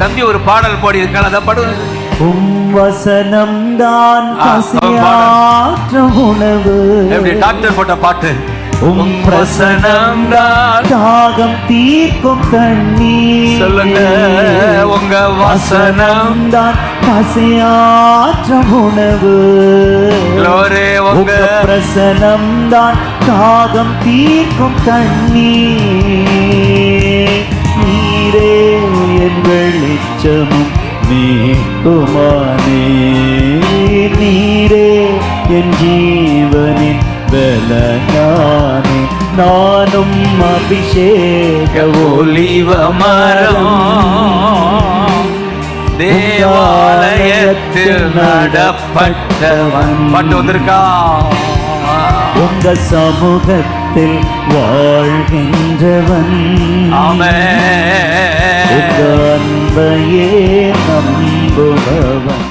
தம்பி ஒரு பாடல் பாடி. இருக்கான் அதை பாடு ஆ, பசியாற்ற உணவு. எப்படி டாக்டர் போட்ட பாட்டு? உம் பிரசனம்தான் தாகம் தீர்க்கும் தண்ணீர். சொல்லுங்க உங்க வசனம். வசனம்தான் பசியாற்ற உணவு. உங்க உங்க பிரசனம்தான் தாகம் தீர்க்கும் தண்ணீர். வெளிச்சமும் நீக்குமானே நீரே என் ஜீவனின் பலனானே நானும் அபிஷேக ஒலிவ மரம் தேவாலயத்தில் நடப்பட்டவன் பாட்டு வந்திருக்கா உங்க சமூகத்தில் வாழ்கின்றவன் ஆமே உங்க அன்பையே நம்புபவன்